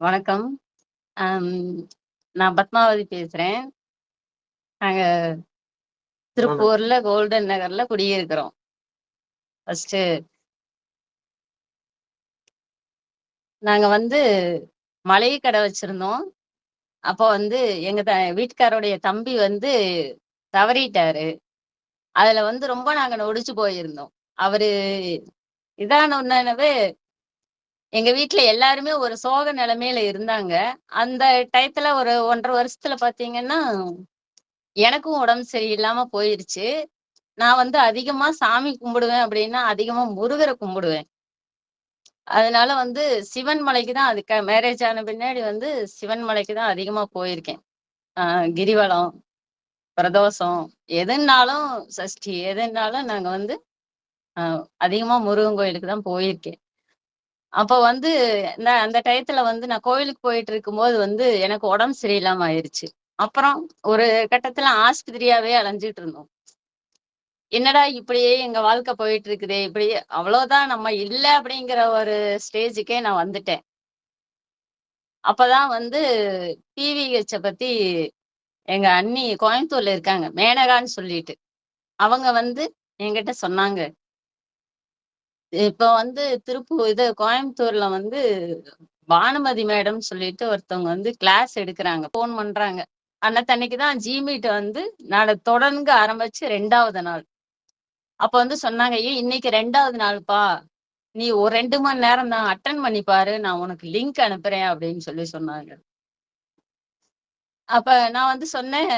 வணக்கம். நான் பத்மாவதி பேசுறேன். நாங்க திருப்பூர்ல கோல்டன் நகர்ல குடியிருக்கிறோம். ஃபர்ஸ்ட்டு நாங்க வந்து மளிகை கடை வச்சிருந்தோம். அப்போ வந்து எங்க த வீட்டுக்காரோடைய தம்பி வந்து தவறிட்டாரு. அதுல வந்து ரொம்ப நாங்க நொடிச்சு போயிருந்தோம். அவரு இதான உன்னவே எங்க வீட்டுல எல்லாருமே ஒரு சோக நிலைமையில இருந்தாங்க. அந்த டயத்துல ஒரு 1 1/2 வருஷத்துல பார்த்தீங்கன்னா, எனக்கும் உடம்பு சரியில்லாம போயிருச்சு. நான் வந்து அதிகமா சாமி கும்பிடுவேன் அப்படின்னா, அதிகமா முருகரை கும்பிடுவேன். அதனால வந்து சிவன் மலைக்கு தான் அதுக்கு மேரேஜ் ஆன பின்னாடி வந்து சிவன் மலைக்கு தான் அதிகமா போயிருக்கேன். ஆஹ் கிரிவலம், பிரதோஷம் எதுனாலும் சஷ்டி எதுன்னாலும் நாங்க வந்து அ அதிகமா முருகன் கோயிலுக்கு தான் போயிருக்கேன். அப்ப வந்து இந்த அந்த டயத்துல வந்து நான் கோயிலுக்கு போயிட்டு இருக்கும்போது வந்து எனக்கு உடம்பு சரியில்லாம ஆயிருச்சு. அப்புறம் ஒரு கட்டத்துல ஆஸ்பத்திரியாவே அலைஞ்சிட்டு இருந்தோம். என்னடா இப்படியே எங்க வாழ்க்கை போயிட்டு இருக்குதே! இப்படியே அவ்வளோதான் நம்ம இல்ல அப்படிங்கிற ஒரு ஸ்டேஜுக்கே நான் வந்துட்டேன். அப்பதான் வந்து பிவிஹெச்ச பத்தி எங்க அண்ணி கோயம்புத்தூர்ல இருக்காங்க. மேனகான்னு சொல்லிட்டு. அவங்க வந்து என்கிட்ட சொன்னாங்க. இப்ப வந்து திருப்பூர் இது கோயம்புத்தூர்ல வந்து பானுமதி மேடம்னு சொல்லிட்டு ஒருத்தவங்க வந்து கிளாஸ் எடுக்கிறாங்க ஃபோன் பண்றாங்க. அன்னத்தன்னைக்கு தான் ஜிமீட் வந்து நான் தொடர்ந்து ஆரம்பிச்சு ரெண்டாவது நாள். அப்ப வந்து சொன்னாங்க, ஏன் இன்னைக்கு ரெண்டாவது நாள்ப்பா. நீ ஒரு ரெண்டு மணி நேரம் தான் அட்டன் பண்ணி பாரு. நான் உனக்கு லிங்க் அனுப்புறேன்" அப்படின்னு சொல்லி சொன்னாங்க. அப்ப நான் வந்து சொன்னேன்,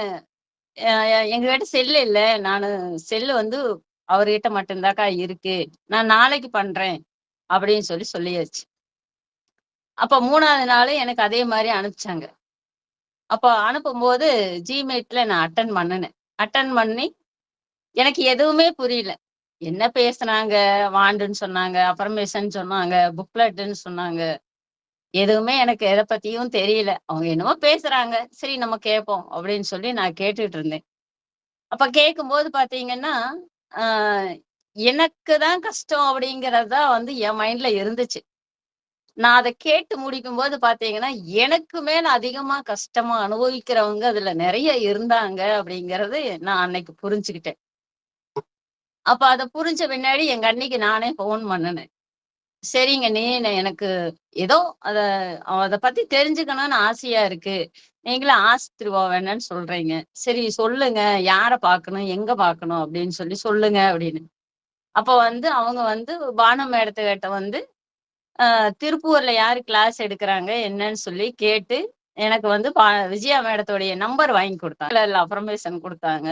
எங்ககிட்ட செல்லு இல்லை நான் செல்லு வந்து அவர்கிட்ட மட்டும் தான்க்கா இருக்கு. நான் நாளைக்கு பண்றேன்" அப்படின்னு சொல்லி சொல்லியாச்சு. அப்ப மூணாவது நாளு எனக்கு அதே மாதிரி அனுப்பிச்சாங்க. அப்ப அனுப்பும்போது ஜிமெயிட்ல நான் அட்டன் பண்ணுனேன். அட்டன் பண்ணி எனக்கு எதுவுமே புரியல. என்ன பேசுனாங்க? வாண்டுன்னு சொன்னாங்க, அப்ரமேஷன் சொன்னாங்க, புக்லெட்டுன்னு சொன்னாங்க. எதுவுமே எனக்கு எத பத்தியும் தெரியல. அவங்க என்னமோ பேசுறாங்க. சரி நம்ம கேட்போம் அப்படின்னு சொல்லி நான் கேட்டுட்டு இருந்தேன். அப்ப கேட்கும்போது பாத்தீங்கன்னா எனக்கு தான் கஷ்டம் அப்படிங்கறதா வந்து என் மைண்ட்ல இருந்துச்சு. நான் அத கேட்டு முடிக்கும் போது பாத்தீங்கன்னா எனக்கு மேல அதிகமா கஷ்டமா அனுபவிக்கிறவங்க அதுல நிறைய இருந்தாங்க அப்படிங்கறது நான் அன்னைக்கு புரிஞ்சுக்கிட்டேன். அப்ப அத புரிஞ்ச பின்னாடி எங்க அன்னைக்கு நானே போன் பண்ணுனேன். "சரிங்க நீ எனக்கு ஏதோ அத அத பத்தி தெரிஞ்சுக்கணும்னு ஆசையா இருக்கு. நீங்களும் ஆஸ்பத்திரி போ வேணாம்னு சொல்றீங்க. சரி சொல்லுங்க. யார பார்க்கணும்? எங்க பார்க்கணும்? அப்படின்னு சொல்லி சொல்லுங்க" அப்படின்னு. அப்ப வந்து அவங்க வந்து பானம் மேடத்துக்கிட்ட வந்து திருப்பூர்ல யாரு கிளாஸ் எடுக்கிறாங்க என்னன்னு சொல்லி கேட்டு, எனக்கு வந்து பா விஜயா மேடத்துடைய நம்பர் வாங்கி கொடுத்தாங்க அஃபர்மேஷன் கொடுத்தாங்க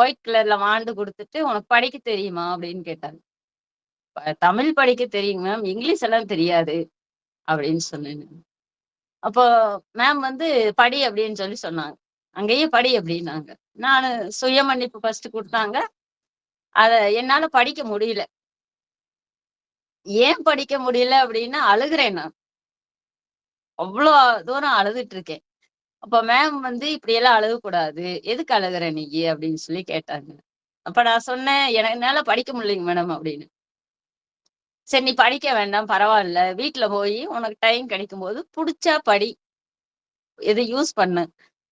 ஒயிட் கலர்ல வாண்டு கொடுத்துட்டு "உனக்கு படிக்க தெரியுமா?" அப்படின்னு கேட்டாங்க. தமிழ் படிக்க தெரியுங்க மேம். இங்கிலீஷ் எல்லாம் தெரியாது" அப்படின்னு சொன்னேன் அப்போ மேம் வந்து படி அப்படின்னு சொல்லி சொன்னாங்க. "அங்கேயே படி" அப்படின்னாங்க. நானு சுய மன்னிப்பு ஃபர்ஸ்ட் குடுத்தாங்க. அத என்னால படிக்க முடியல. ஏன் படிக்க முடியல அப்படின்னா, அழுகுறேன் நான். அவ்வளோ தூரம் அழுதுட்டு இருக்கேன். அப்ப மேம் வந்து "இப்படியெல்லாம் அழுகக்கூடாது. எதுக்கு அழுகுற நீ அப்படின்னு சொல்லி கேட்டாங்க. அப்ப நான் சொன்னேன், "எனக்கு என்னால படிக்க முடியலைங்க மேடம்" அப்படின்னு. "சரி நீ படிக்க வேண்டாம் பரவாயில்ல வீட்டுல போய் உனக்கு டைம் கிடைக்கும்போது புடிச்சா படி. இதை யூஸ் பண்ணு.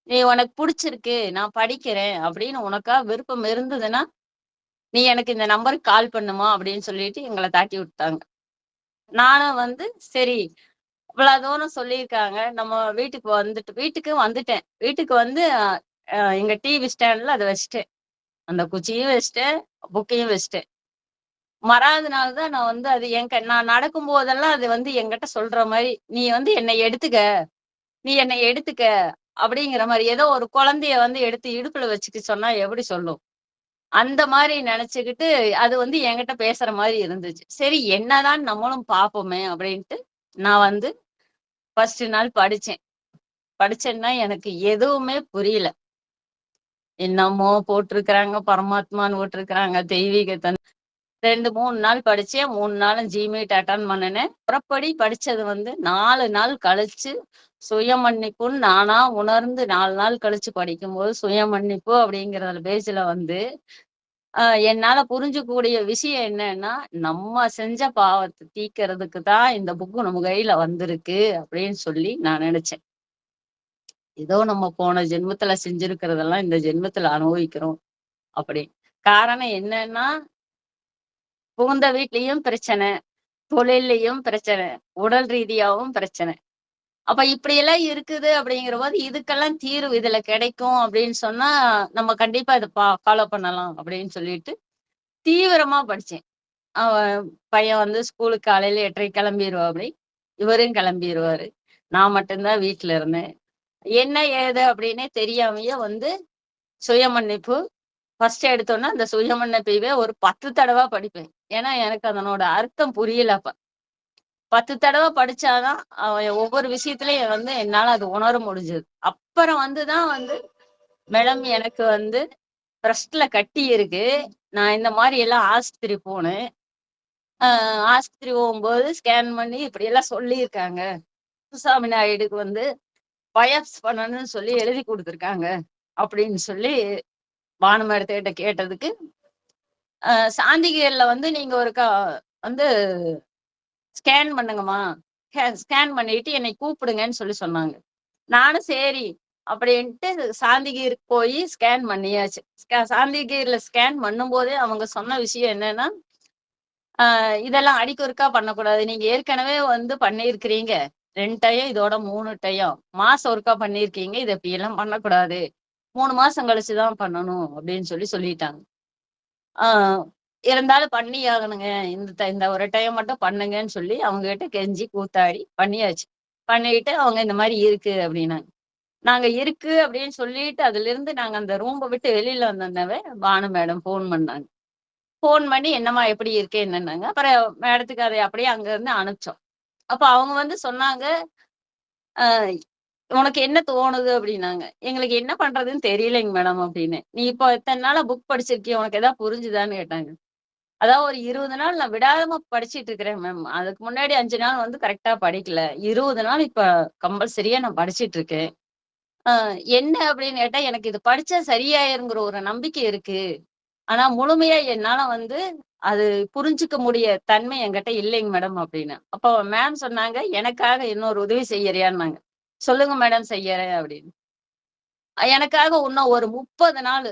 நீ உனக்கு பிடிச்சிருக்கு நான் படிக்கிறேன் அப்படின்னு உனக்கா விருப்பம் இருந்ததுன்னா, நீ எனக்கு இந்த நம்பருக்கு கால் பண்ணுமா" அப்படின்னு சொல்லிட்டு எங்களை தாட்டி விட்டாங்க. நானும் வந்து சரி இவ்வளவு தூரம் சொல்லியிருக்காங்க. நம்ம வீட்டுக்கு வந்துட்டு வீட்டுக்கு வந்துட்டேன். வீட்டுக்கு வந்து எங்க டிவி ஸ்டாண்ட்ல அதை வச்சுட்டேன். அந்த குச்சியும் வச்சுட்டேன், புக்கையும் வச்சுட்டேன். மறாவது நாள் தான் நான் வந்து அது என் க நான் நடக்கும்போதெல்லாம் அது வந்து என்கிட்ட சொல்ற மாதிரி "நீ வந்து என்னை எடுத்துக்க, நீ என்னை எடுத்துக்க" அப்படிங்கிற மாதிரி ஏதோ ஒரு குழந்தைய வந்து எடுத்து இடுப்புல வச்சுக்க சொன்னா எப்படி சொல்லும்? அந்த மாதிரி நினைச்சுக்கிட்டு அது வந்து என்கிட்ட பேசுற மாதிரி இருந்துச்சு. சரி என்னதான் நம்மளும் பார்ப்போமே அப்படின்ட்டு, நான் வந்து ஃபர்ஸ்ட் நாள் படிச்சேன். படிச்சேன்னா எனக்கு எதுவுமே புரியல. என்னமோ போட்டிருக்கிறாங்க, பரமாத்மான்னு போட்டிருக்கிறாங்க, தெய்வீகத்தன் ரெண்டு மூணு நாள் படிச்சேன். மூணு நாளும் ஜிமீட் அட்டன் பண்ணினேன் புறப்படி படிச்சது வந்து நாலு நாள் கழிச்சு, சுய மன்னிப்புன்னு நானா உணர்ந்து நாலு நாள் கழிச்சு படிக்கும்போது, சுய மன்னிப்பு அப்படிங்கிற பேஜ்ல வந்து, என்னால புரிஞ்சுக்கூடிய விஷயம் என்னன்னா, நம்ம செஞ்ச பாவத்தை தீக்கிறதுக்கு தான் இந்த புக்கு நம்ம கையில வந்திருக்கு அப்படின்னு சொல்லி நான் நினைச்சேன் ஏதோ நம்ம போன ஜென்மத்துல செஞ்சிருக்கிறதெல்லாம் இந்த ஜென்மத்துல அனுபவிக்கிறோம் அப்படி. காரணம் என்னன்னா புகுந்த வீட்லயும் பிரச்சனை, தொழிலையும் பிரச்சனை, உடல் ரீதியாவும் பிரச்சனை. அப்ப இப்படியெல்லாம் இருக்குது அப்படிங்கிறபோது, இதுக்கெல்லாம் தீர்வு இதுல கிடைக்கும் அப்படின்னு சொன்னா, நம்ம கண்டிப்பா இதை பா ஃபாலோ பண்ணலாம் அப்படின்னு சொல்லிட்டு, தீவிரமா படிச்சேன். அவன் பையன் வந்து ஸ்கூலுக்கு காலையில 8:30க்கு கிளம்பிருவாப்படி. இவரும் கிளம்பிருவாரு. நான் மட்டும்தான் வீட்டுல இருந்தேன். என்ன ஏது அப்படின்னே தெரியாமையே வந்து சுய மன்னிப்பு ஃபர்ஸ்ட் எடுத்தோன்னா அந்த சுயமன்ன மன்னிப்பையவே ஒரு பத்து தடவை படிப்பேன். ஏன்னா எனக்கு அதனோட அர்த்தம் புரியல அப்ப. 10 தடவ படிச்சா தான் அவன் ஒவ்வொரு விஷயத்துலயும் வந்து என்னால அது உணர முடிஞ்சது. அப்புறம் வந்துதான் வந்து மேடம் எனக்கு வந்து பிரஸ்ட்ல கட்டி இருக்கு. நான் இந்த மாதிரி எல்லாம் ஆஸ்பத்திரி போனேன். ஆஹ் ஆஸ்பத்திரி போகும்போது ஸ்கேன் பண்ணி இப்படியெல்லாம் சொல்லியிருக்காங்க. சுசாமி நாயுடுக்கு வந்து பயப்ஸ் பண்ணணும்னு சொல்லி எழுதி கொடுத்துருக்காங்க அப்படின்னு சொல்லி பானுமரத்துக்கிட்ட கேட்டதுக்கு, அ சாந்திகேர்ல வந்து நீங்க ஒருக்கா வந்து ஸ்கேன் பண்ணுங்கம்மா. ஸ்கேன் பண்ணிட்டு என்னை கூப்பிடுங்கன்னு சொல்லி சொன்னாங்க. நானும் சரி அப்படின்ட்டு சாந்திகிர் போயி ஸ்கேன் பண்ணியாச்சு. சாந்திகிரில ஸ்கேன் பண்ணும்போதே அவங்க சொன்ன விஷயம் என்னன்னா, இதெல்லாம் அடிக்கொருக்கா பண்ணக்கூடாது. நீங்க ஏற்கனவே வந்து பண்ணியிருக்கிறீங்க. ரெண்டு டைம் இதோட மூணு டைம் மாசம் ஒருக்கா பண்ணியிருக்கீங்க. இத இப்படியெல்லாம் பண்ணக்கூடாது. மூணு மாசம் கழிச்சுதான் பண்ணணும் அப்படின்னு சொல்லி சொல்லிட்டாங்க. ஆஹ் இருந்தாலும் பண்ணி ஆகணுங்க. இந்த இந்த ஒரு டைம் மட்டும் பண்ணுங்கன்னு சொல்லி அவங்க கிட்ட கெஞ்சி கூத்தாடி பண்ணியாச்சு. பண்ணிட்டு அவங்க இந்த மாதிரி இருக்கு அப்படின்னாங்க. நாங்க இருக்கு அப்படின்னு சொல்லிட்டு அதுல இருந்து நாங்க அந்த ரூம்ப விட்டு வெளியில வந்தோனவே பானு மேடம் போன் பண்ணாங்க. போன் பண்ணி என்னம்மா எப்படி இருக்கு என்னன்னாங்க. அப்புறம் மேடத்துக்கு அதை அப்படியே அங்க இருந்து அனுப்பிச்சோம். அப்ப அவங்க வந்து சொன்னாங்க, உனக்கு என்ன தோணுது?" அப்படின்னாங்க. "எங்களுக்கு என்ன பண்றதுன்னு தெரியலைங்க மேடம்" அப்படின்னு "நீ இப்போ எத்தனை நாளா புக் படிச்சிருக்கிய உனக்கு ஏதாவது புரிஞ்சுதான்னு?" கேட்டாங்க. அதாவது ஒரு 20 நாள் நான் விடாம படிச்சிட்டு இருக்கிறேன் மேம். அதுக்கு முன்னாடி அஞ்சு நாள் வந்து கரெக்டா படிக்கல. 20 நாள் இப்ப கம்பல்சரியா நான் படிச்சிட்டு இருக்கேன். என்ன அப்படின்னு கேட்டா, எனக்கு இது படிச்சா சரியாயிருங்கிற ஒரு நம்பிக்கை இருக்கு. ஆனா முழுமையா என்னால வந்து அது புரிஞ்சுக்க முடிய தன்மை என்கிட்ட இல்லைங்க மேடம் அப்படின்னு அப்போ மேம் சொன்னாங்க, "எனக்காக இன்னொரு உதவி செய்யறியான்னாங்க." "சொல்லுங்க மேடம் செய்யறேன்" அப்படின்னு. எனக்காக இன்னும் ஒரு முப்பது நாள்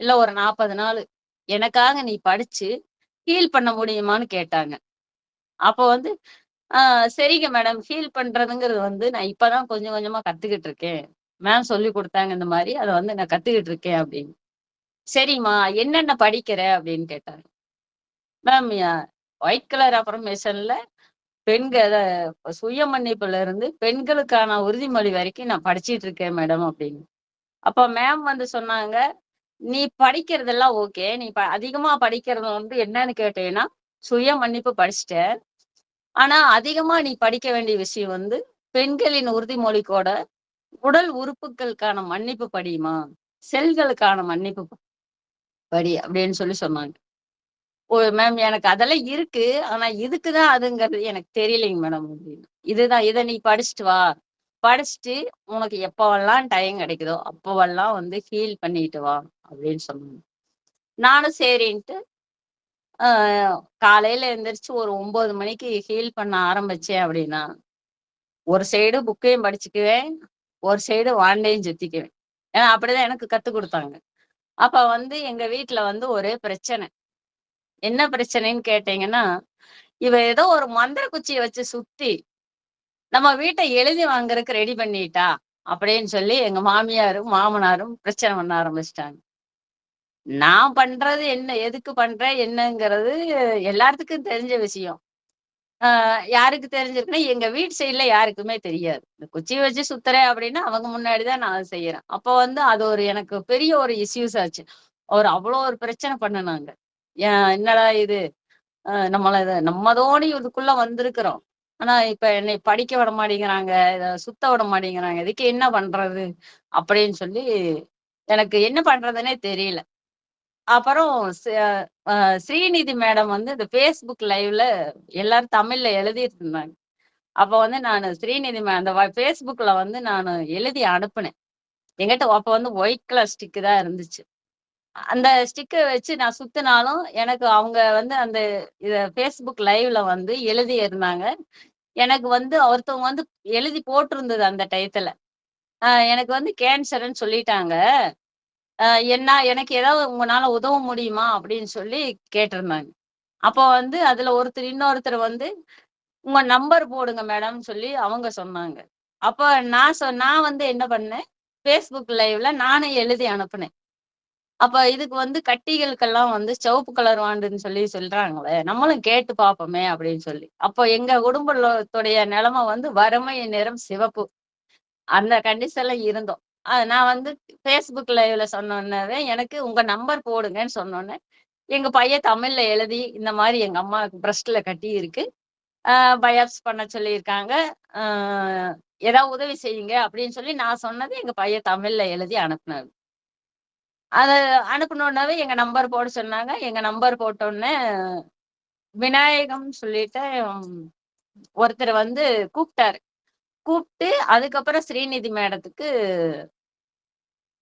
இல்ல ஒரு 40 நாளு எனக்காக நீ படிச்சு ஹீல் பண்ண முடியுமான்னு கேட்டாங்க. அப்போ வந்து, ஆஹ் சரிங்க மேடம். ஹீல் பண்றதுங்கிறது வந்து நான் இப்பதான் கொஞ்சம் கொஞ்சமா கத்துக்கிட்டு இருக்கேன். மேம் சொல்லிக் கொடுத்தாங்க இந்த மாதிரி அதை வந்து நான் கத்துக்கிட்டு இருக்கேன்" அப்படின்னு. "சரிம்மா என்னென்ன படிக்கிற?" அப்படின்னு கேட்டாங்க. மேம் ஒயிட் கலர் அப்புறம் மிஷன்ல அத சுய மன்னிப்புல இருந்து பெண்களுக்கான உறுதிமொழி வரைக்கும் நான் படிச்சிட்டு இருக்கேன் மேடம் அப்படின்னு. அப்ப மேம் வந்து சொன்னாங்க, "நீ படிக்கிறதெல்லாம் ஓகே. நீ ப அதிகமா படிக்கிறது வந்து என்னன்னு கேட்டேன்னா சுய மன்னிப்பு படிச்சுட்ட. ஆனா அதிகமா நீ படிக்க வேண்டிய விஷயம் வந்து பெண்களின் உறுதிமொழிக்கோட உடல் உறுப்புகளுக்கான மன்னிப்பு படியுமா செல்களுக்கான மன்னிப்பு படி" அப்படின்னு சொல்லி சொன்னாங்க. "ஓ மேம் எனக்கு அதெல்லாம் இருக்கு. ஆனா இதுக்குதான் அதுங்கிறது எனக்கு தெரியலைங்க மேடம்" அப்படின்னு. "இதுதான் இதை நீ படிச்சுட்டு வா. படிச்சுட்டு உனக்கு எப்பவெல்லாம் டைம் கிடைக்குதோ, அப்பவெல்லாம் வந்து ஹீல் பண்ணிட்டு வா" அப்படின்னு சொன்னாங்க. நானும் சரின்ட்டு காலையில எந்திரிச்சு ஒரு ஒன்பது மணிக்கு ஹீல் பண்ண ஆரம்பிச்சேன் அப்படின்னா, ஒரு சைடு புக்கையும் படிச்சுக்குவேன். ஒரு சைடு வாண்டையும் சுத்திக்குவேன். ஏன்னா அப்படிதான் எனக்கு கத்து குடுத்தாங்க. அப்ப வந்து எங்க வீட்டுல வந்து ஒரே பிரச்சனை. என்ன பிரச்சனைன்னு கேட்டீங்கன்னா, இவ ஏதோ ஒரு மந்திர குச்சியை வச்சு சுத்தி, நம்ம வீட்டை எழுதி வாங்குறதுக்கு ரெடி பண்ணிட்டா, அப்படின்னு சொல்லி எங்க மாமியாரும், மாமனாரும் பிரச்சனை பண்ண ஆரம்பிச்சிட்டாங்க நான் பண்றது என்ன? எதுக்கு பண்றேன்? என்னங்கிறது எல்லாத்துக்கும் தெரிஞ்ச விஷயம். ஆஹ் யாருக்கு தெரிஞ்சிருக்குன்னா, எங்க வீட்டு சைடுல யாருக்குமே தெரியாது. இந்த குச்சி வச்சு சுத்துறேன் அப்படின்னா, அவங்க முன்னாடி தான் நான் அதை செய்யறேன். அப்போ வந்து அது ஒரு எனக்கு பெரிய ஒரு இஷ்யூஸ் ஆச்சு. ஒரு அவ்வளோ ஒரு பிரச்சனை பண்ணுனாங்க. என்னடா இது? நம்மள இத நம்ம தோணி இதுக்குள்ள வந்திருக்கிறோம். ஆனா இப்ப என்னை படிக்க விட மாட்டேங்கிறாங்க. இத சுத்த விட மாட்டேங்கிறாங்க. இதுக்கு என்ன பண்றது? அப்படின்னு சொல்லி எனக்கு என்ன பண்றதுன்னே தெரியல. அப்புறம் ஸ்ரீநிதி மேடம் வந்து இந்த ஃபேஸ்புக் லைவ்ல எல்லாரும் தமிழ்ல எழுதிட்டு இருந்தாங்க. அப்ப வந்து நான் ஸ்ரீநிதி மே அந்த ஃபேஸ்புக்ல வந்து நான் எழுதி அனுப்புனேன். என்கிட்ட அப்ப வந்து ஒயிட் கலர் ஸ்டிக்கு தான் இருந்துச்சு. அந்த ஸ்டிக்கை வச்சு நான் சுத்தினாலும் எனக்கு அவங்க வந்து அந்த இத ஃபேஸ்புக் லைவ்ல வந்து எழுதி இருந்தாங்க. எனக்கு வந்து ஒருத்தவங்க வந்து எழுதி போட்டிருந்தது அந்த டயத்துல. எனக்கு வந்து கேன்சர்ன்னு சொல்லிட்டாங்க. என்ன எனக்கு ஏதாவது உங்களால உதவ முடியுமா? அப்படின்னு சொல்லி கேட்டிருந்தாங்க. அப்போ வந்து அதுல ஒருத்தர் இன்னொருத்தர் வந்து, உங்க நம்பர் போடுங்க மேடம் சொல்லி அவங்க சொன்னாங்க. அப்போ நான் சொ நான் வந்து என்ன பண்ணேன், ஃபேஸ்புக் லைவ்ல நானே எழுதி அனுப்புனேன். அப்ப இதுக்கு வந்து கட்டிகளுக்கெல்லாம் வந்து சிவப்பு கலர் வாண்டுன்னு சொல்லி சொல்றாங்களே, நம்மளும் கேட்டு பார்ப்போமே அப்படின்னு சொல்லி. அப்போ எங்க குடும்பத்துடைய நிலைமை வந்து வறுமை நிறம் சிவப்பு. அந்த கண்டிஷன்ல இருந்தோம். நான் வந்து ஃபேஸ்புக் லைவ்ல சொன்னோன்னே எனக்கு உங்க நம்பர் போடுங்கன்னு சொன்னோன்னே எங்க பையன் தமிழ்ல எழுதி, இந்த மாதிரி எங்க அம்மாவுக்கு பிரஸ்ட்ல கட்டி இருக்கு. பயாப்ஸ் பண்ண சொல்லியிருக்காங்க. ஏதாவது உதவி செய்யுங்க அப்படின்னு சொல்லி நான் சொன்னது எங்க பையன் தமிழ்ல எழுதி அனுப்புனது அதை அனுப்பணுன்னாவே எங்க நம்பர் போட சொன்னாங்க. எங்க நம்பர் போட்டோன்னே விநாயகம் சொல்லிட்டு ஒருத்தர் வந்து கூப்பிட்டாரு கூப்பிட்டு அதுக்கப்புறம் ஸ்ரீநிதி மேடத்துக்கு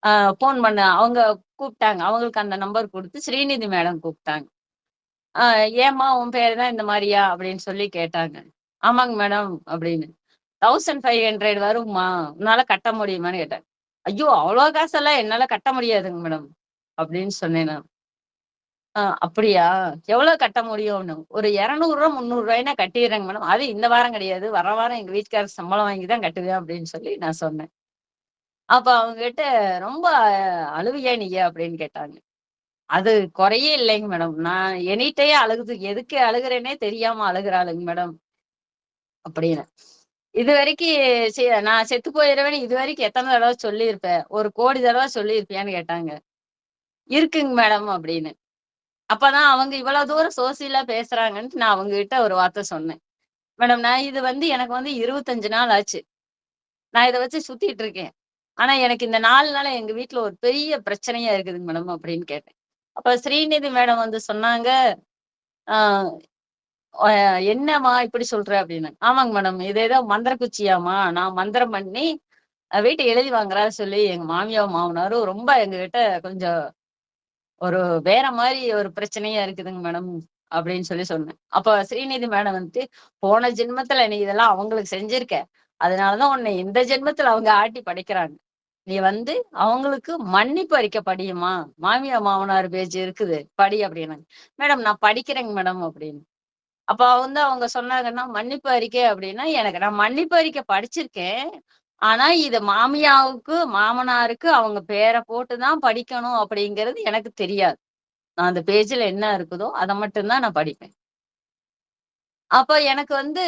போன் ஃபோன் பண்ண அவங்க கூப்பிட்டாங்க அவங்களுக்கு அந்த நம்பர் கொடுத்து ஸ்ரீநிதி மேடம் கூப்பிட்டாங்க ஏமா ஏம்மா உன் பேரு தான் இந்த மாதிரியா அப்படின்னு சொல்லி கேட்டாங்க. "ஆமாங்க மேடம்" அப்படின்னு. "1500 வரும்மா. உன்னால கட்ட முடியுமான்னு?" கேட்டாங்க. "ஐயோ! அவ்வளோ காசெல்லாம் என்னால கட்ட முடியாதுங்க மேடம்." அப்படின்னு சொன்னேன் நான். ஆஹ் அப்படியா? எவ்வளோ கட்ட முடியும்னு?" "ஒரு ரூ. 200 300 கட்டிர்றேங்க மேடம். அது இந்த வாரம் கிடையாது. வர வாரம் எங்க வீட்டுக்காரர் சம்பளம் வாங்கி தான் கட்டுவேன்." அப்படின்னு சொல்லி நான் சொன்னேன். அப்ப அவங்ககிட்ட "ரொம்ப அழுவியா நீங்க அப்படின்னு கேட்டாங்க. அது குறையே இல்லைங்க மேடம். நான் எனிட்டயே அழுகுது எதுக்கு அழுகுறேனே தெரியாம அழுகுறாளுங்க மேடம். அப்படின்னு. இதுவரைக்கு வரைக்கும் நான் செத்து போயிடுவேன்னு இது வரைக்கும் எத்தனை தடவை சொல்லியிருப்பேன் ஒரு கோடி தடவை சொல்லியிருப்பியான்னு கேட்டாங்க. இருக்குங்க மேடம் அப்படின்னு. அப்பதான் அவங்க இவ்வளவு தூரம் சோசியலா பேசுறாங்கன்ட்டு நான் அவங்க கிட்ட ஒரு வார்த்தை சொன்னேன். மேடம் நான் இது வந்து எனக்கு வந்து 25 நாள் ஆச்சு. நான் இதை வச்சு சுத்திட்டு இருக்கேன். ஆனா எனக்கு இந்த நாலு நாள் எங்க வீட்டுல ஒரு பெரிய பிரச்சனையா இருக்குதுங்க மேடம் அப்படின்னு கேட்டேன். அப்ப ஸ்ரீநிதி மேடம் வந்து சொன்னாங்க, ஆஹ் என்னம்மா இப்படி சொல்ற?" அப்படின்னு. "ஆமாங்க மேடம். இது ஏதோ மந்திர குச்சியாம்மா. நான் மந்திரம் பண்ணி வீட்டை எழுதி வாங்குறா சொல்லி எங்க மாமியார் மாமனாரும் ரொம்ப எங்ககிட்ட கொஞ்சம் ஒரு வேற மாதிரி ஒரு பிரச்சனையா இருக்குதுங்க மேடம்." அப்படின்னு சொல்லி சொன்னேன். அப்ப ஸ்ரீநிதி மேடம் வந்துட்டு, "போன ஜென்மத்துல நீ இதெல்லாம் அவங்களுக்கு செஞ்சிருக்க. அதனாலதான் உன்னை இந்த ஜென்மத்துல அவங்க ஆட்டி படைக்கிறாங்க. நீ வந்து அவங்களுக்கு மன்னிப்பு அறிக்க படியுமா. மாமியார், மாமனார் பேஜ் இருக்குது. படி" அப்படின்னாங்க. "மேடம் நான் படிக்கிறேங்க மேடம்" அப்படின்னு. அப்ப வந்து அவங்க சொன்னாங்கன்னா, மன்னிப்பு அறிக்கை அப்படின்னா, எனக்கு நான் மன்னிப்பு அறிக்கை படிச்சிருக்கேன். ஆனா, இது மாமியாவுக்கு, மாமனாருக்கு அவங்க பேரை போட்டுதான் படிக்கணும் அப்படிங்கிறது எனக்கு தெரியாது. நான் அந்த பேஜ்ல என்ன இருக்குதோ, அதை மட்டும் தான் நான் படிப்பேன். அப்ப எனக்கு வந்து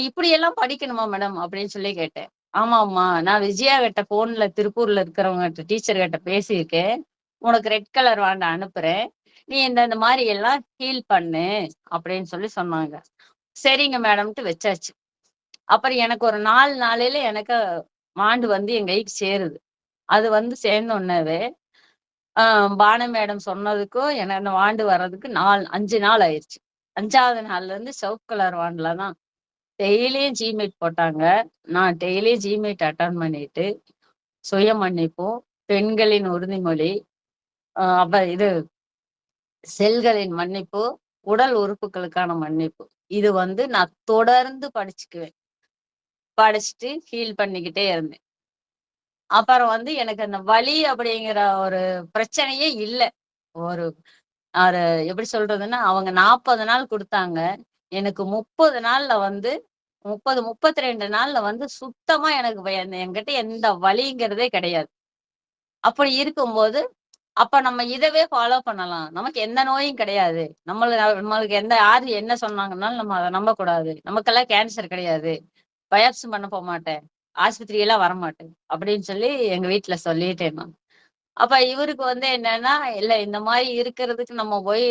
இப்படி எல்லாம் இப்படியெல்லாம் படிக்கணுமா மேடம்?" அப்படின்னு சொல்லி கேட்டேன். ஆமா ஆமா நான் விஜயா கிட்ட ஃபோன்ல திருப்பூர்ல இருக்கிறவங்க டீச்சர் கிட்ட பேசியிருக்கேன். உனக்கு ரெட் கலர் வாண்ட அனுப்புறேன். நீ இந்த இந்த மாதிரி எல்லாம் ஹீல் பண்ணு." அப்படின்னு சொல்லி சொன்னாங்க. சரிங்க மேடம்ட்டு வச்சாச்சு. அப்புறம் எனக்கு ஒரு நாலு நாளையில எனக்கு மாண்டு வந்து என் கைக்கு சேருது. அது வந்து சேர்ந்த அ பான மேடம் சொன்னதுக்கும் எனக்கு அந்த வாண்டு வர்றதுக்கு 4 5 நாள் ஆயிருச்சு. 5வது நாள்லருந்து சிவப்பு கலர் வாண்டுல தான் டெய்லியும் ஜிமீட் போட்டாங்க. நான் டெய்லியும் ஜிமீட் அட்டன் பண்ணிட்டு, சுய மன்னிப்பும், பெண்களின் உறுதிமொழி, அப்ப இது செல்களின் மன்னிப்பு, உடல் உறுப்புகளுக்கான மன்னிப்பு. இது வந்து நான் தொடர்ந்து படிச்சுக்குவேன். படிச்சுட்டு ஹீல் பண்ணிக்கிட்டே இருந்தேன். அப்புறம் வந்து எனக்கு அந்த வலி அப்படிங்கிற ஒரு பிரச்சனையே இல்ல. ஒரு ஒரு எப்படி சொல்றதுன்னா, அவங்க 40 நாள் குடுத்தாங்க. எனக்கு 30 நாள்ல வந்து 30, 32 நாள்ல வந்து சுத்தமா எனக்கு என்கிட்ட எந்த வலிங்கிறதே கிடையாது. அப்படி இருக்கும்போது, அப்ப நம்ம இதவே ஃபாலோ பண்ணலாம். நமக்கு எந்த நோயும் கிடையாது. நம்மள நம்மளுக்கு எந்த யாரு என்ன சொன்னாங்கன்னாலும் நம்ம அத நம்பக்கூடாது. நமக்கெல்லாம் கேன்சர் கிடையாது. பயாப்சி பண்ண போமாட்டேன். ஆஸ்பத்திரி எல்லாம் வரமாட்டேன். அப்படின்னு சொல்லி எங்க வீட்டுல சொல்லிட்டேன் நான். அப்ப இவருக்கு வந்து என்னன்னா, "இல்ல இந்த மாதிரி இருக்கிறதுக்கு நம்ம போய்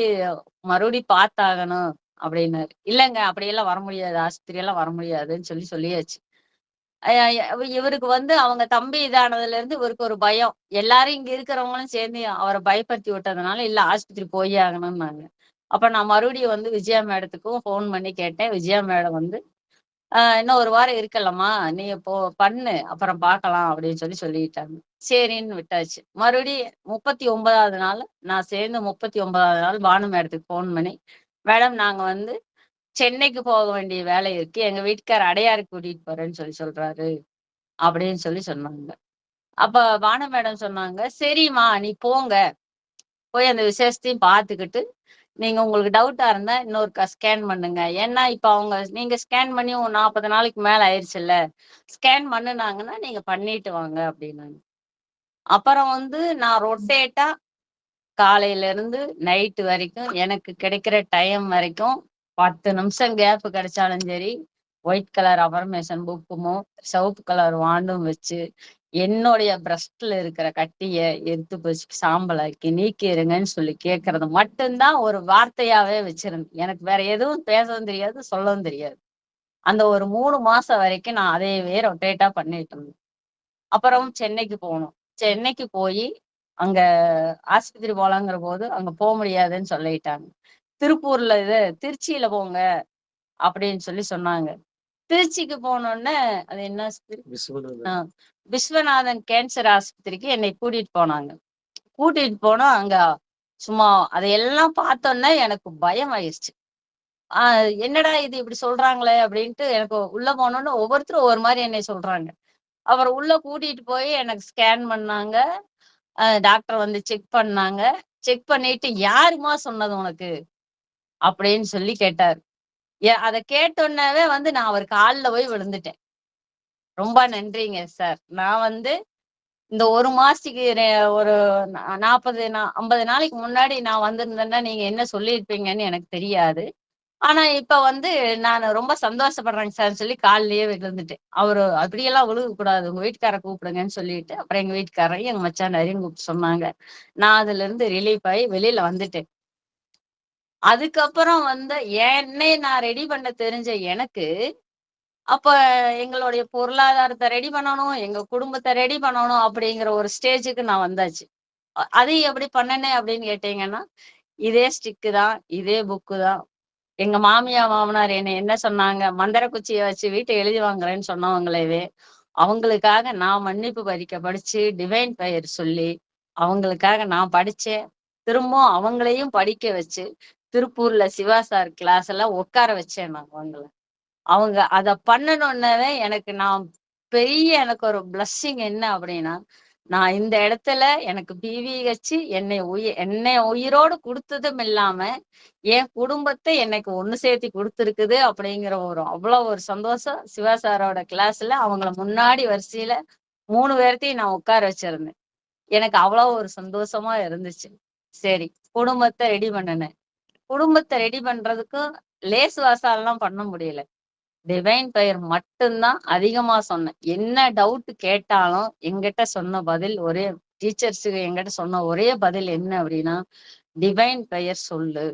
மறுபடியும் பார்த்தாகணும்." அப்படின்னாரு. "இல்லங்க அப்படியெல்லாம் வர முடியாது. ஆஸ்பத்திரி எல்லாம் வர முடியாதுன்னு" சொல்லி சொல்லியாச்சு. இவருக்கு வந்து அவங்க தம்பி இதானதுல இருந்து இவருக்கு ஒரு பயம். எல்லாரும் இங்க இருக்கிறவங்களும் சேர்ந்து அவரை பயப்படுத்தி விட்டதுனால, "இல்ல ஆஸ்பத்திரி போயே ஆகணும்னாங்க." அப்ப நான் மறுபடியும் வந்து விஜயா மேடத்துக்கும் ஃபோன் பண்ணி கேட்டேன். விஜயா மேடம் வந்து, ஆஹ் இன்னும் ஒரு வாரம் இருக்கலாமா நீ இப்போ பண்ணு. அப்புறம் பார்க்கலாம்." அப்படின்னு சொல்லி சொல்லிட்டாங்க. சரின்னு விட்டாச்சு மறுபடியும் முப்பத்தி ஒன்பதாவது நாள் நான் சேர்ந்து முப்பத்தி ஒன்பதாவது நாள் பானு மேடத்துக்கு ஃபோன் பண்ணி மேடம் நாங்க வந்து சென்னைக்கு போக வேண்டிய வேலை இருக்கு. எங்க வீட்டுக்கார் அடையாறு கூட்டிட்டு போறேன்னு சொல்லி சொல்றாரு. அப்படின்னு சொல்லி சொன்னாங்க. அப்ப வான மேடம் சொன்னாங்க சரிம்மா நீ போங்க. போய் அந்த விசேஷத்தையும் பார்த்துக்கிட்டு நீங்க உங்களுக்கு டவுட்டா இருந்தா இன்னொருக்கா ஸ்கேன் பண்ணுங்க. ஏன்னா இப்ப அவங்க நீங்க ஸ்கேன் பண்ணி ஒரு நாற்பது நாளைக்கு மேல ஆயிடுச்சுல்ல ஸ்கேன் பண்ணுனாங்கன்னா நீங்க பண்ணிட்டு வாங்க அப்படின்னாங்க. அப்புறம் வந்து நான் ரொட்டேட்டா காலையில இருந்து நைட்டு வரைக்கும் எனக்கு கிடைக்கிற டைம் வரைக்கும் பத்து நிமிஷம் கேப் கிடைச்சாலும் சரி ஒயிட் கலர் அபர்மேஷன் புக்குமோ சிவப்பு கலர் வாண்டும் வச்சு என்னுடைய பிரஸ்ட்ல இருக்கிற கட்டிய எடுத்து போச்சு சாம்பலாக்கி நீக்கிருங்கன்னு சொல்லி கேட்கறது மட்டும்தான் ஒரு வார்த்தையாவே வச்சிருந்தேன். எனக்கு வேற எதுவும் பேசவும் தெரியாது சொல்லவும் தெரியாது. அந்த ஒரு மூணு மாசம் வரைக்கும் நான் அதையவே ரொட்டேட்டா பண்ணிட்டு இருந்தேன். அப்புறம் சென்னைக்கு போகணும் சென்னைக்கு போய் அங்க ஆஸ்பத்திரி போலாங்கிற போது அங்க போக முடியாதுன்னு சொல்லிட்டாங்க. திருப்பூர்ல இது திருச்சியில போங்க அப்படின்னு சொல்லி சொன்னாங்க. திருச்சிக்கு போனோடனே அது என்ன விஸ்வநாதன். கேன்சர் ஆஸ்பத்திரிக்கு என்னை கூட்டிட்டு போனாங்க. கூட்டிட்டு போனோம் அங்க சும்மா அதையெல்லாம் பார்த்தோன்னே எனக்கு பயம் ஆயிடுச்சு. ஆஹ் என்னடா இது இப்படி சொல்றாங்களே அப்படின்ட்டு எனக்கு உள்ள போனோன்னு ஒவ்வொருத்தரும் ஒவ்வொரு மாதிரி என்னை சொல்றாங்க. அவர் உள்ள கூட்டிட்டு போய் எனக்கு ஸ்கேன் பண்ணாங்க. டாக்டர் வந்து செக் பண்ணாங்க. செக் பண்ணிட்டு யாருமா சொன்னது உனக்கு? அப்படின்னு சொல்லி கேட்டாரு. அதை கேட்டோன்னவே வந்து நான் அவர் காலில் போய் விழுந்துட்டேன். ரொம்ப நன்றிங்க சார். நான் வந்து இந்த ஒரு மாசத்துக்கு ஒரு நாற்பது ஐம்பது நாளைக்கு முன்னாடி நான் வந்திருந்தேன்னா நீங்க என்ன சொல்லியிருப்பீங்கன்னு எனக்கு தெரியாது. ஆனா இப்ப வந்து நான் ரொம்ப சந்தோஷப்படுறேங்க சார் சொல்லி காலிலேயே விழுந்துட்டேன். அவரு அப்படியெல்லாம் விழுக கூடாது உங்க வீட்டுக்கார கூப்பிடுங்கன்னு சொல்லிட்டு அப்புறம் எங்க வீட்டுக்காரையும் எங்க மச்சான் நிறைய கூப்பிட்டு சொன்னாங்க. நான் அதுல இருந்து ரிலீஃப் ஆகி வெளியில வந்துட்டேன். அதுக்கப்புறம் வந்து என்னை நான் ரெடி பண்ண தெரிஞ்ச எனக்கு அப்ப எங்களுடைய பொருளாதாரத்தை ரெடி பண்ணணும் எங்க குடும்பத்தை ரெடி பண்ணணும் அப்படிங்கிற ஒரு ஸ்டேஜுக்கு நான் வந்தாச்சு. அது எப்படி பண்ணனே அப்படின்னு கேட்டீங்கன்னா இதே ஸ்டிக்கு தான் இதே புக்கு தான். எங்க மாமியா மாமனார் என்ன என்ன சொன்னாங்க மந்திர குச்சியை வச்சு வீட்டை எழுதி வாங்குறேன்னு சொன்னவங்களேவே அவங்களுக்காக நான் மன்னிப்பு பறிக்க படிச்சு டிவைன் பெயர் சொல்லி அவங்களுக்காக நான் படிச்சேன். திரும்பவும் அவங்களையும் படிக்க வச்சு திருப்பூர்ல சிவா சார் கிளாஸ் எல்லாம் உட்கார வச்சேன் நான் அவங்கள அவங்க அத பண்ணணுன்னவே எனக்கு நான் பெரிய எனக்கு ஒரு பிளஸ்ஸிங் என்ன அப்படின்னா நான் இந்த இடத்துல எனக்கு பிவி என்னை உயிர் என்னை உயிரோடு கொடுத்ததும் இல்லாம என் குடும்பத்தை எனக்கு ஒண்ணு சேர்த்தி கொடுத்துருக்குது அப்படிங்கிற ஒரு அவ்வளவு ஒரு சந்தோஷம் சிவா சாரோட கிளாஸ்ல அவங்கள முன்னாடி வரிசையில மூணு பேர்த்தையும் நான் உட்கார வச்சிருந்தேன். எனக்கு அவ்வளவு ஒரு சந்தோஷமா இருந்துச்சு. சரி குடும்பத்தை ரெடி பண்ணினேன். குடும்பத்தை ரெடி பண்றதுக்கும் லேஸ் வாசாலாம் பண்ண முடியல. டிவைன் பெயர் மட்டும்தான் அதிகமா சொன்னேன். என்ன டவுட் கேட்டாலும் எங்கிட்ட சொன்ன பதில் ஒரே டீச்சர்ஸுக்கு எங்கிட்ட சொன்ன ஒரே பதில் என்ன அப்படின்னா டிவைன் பெயர் சொல்லு.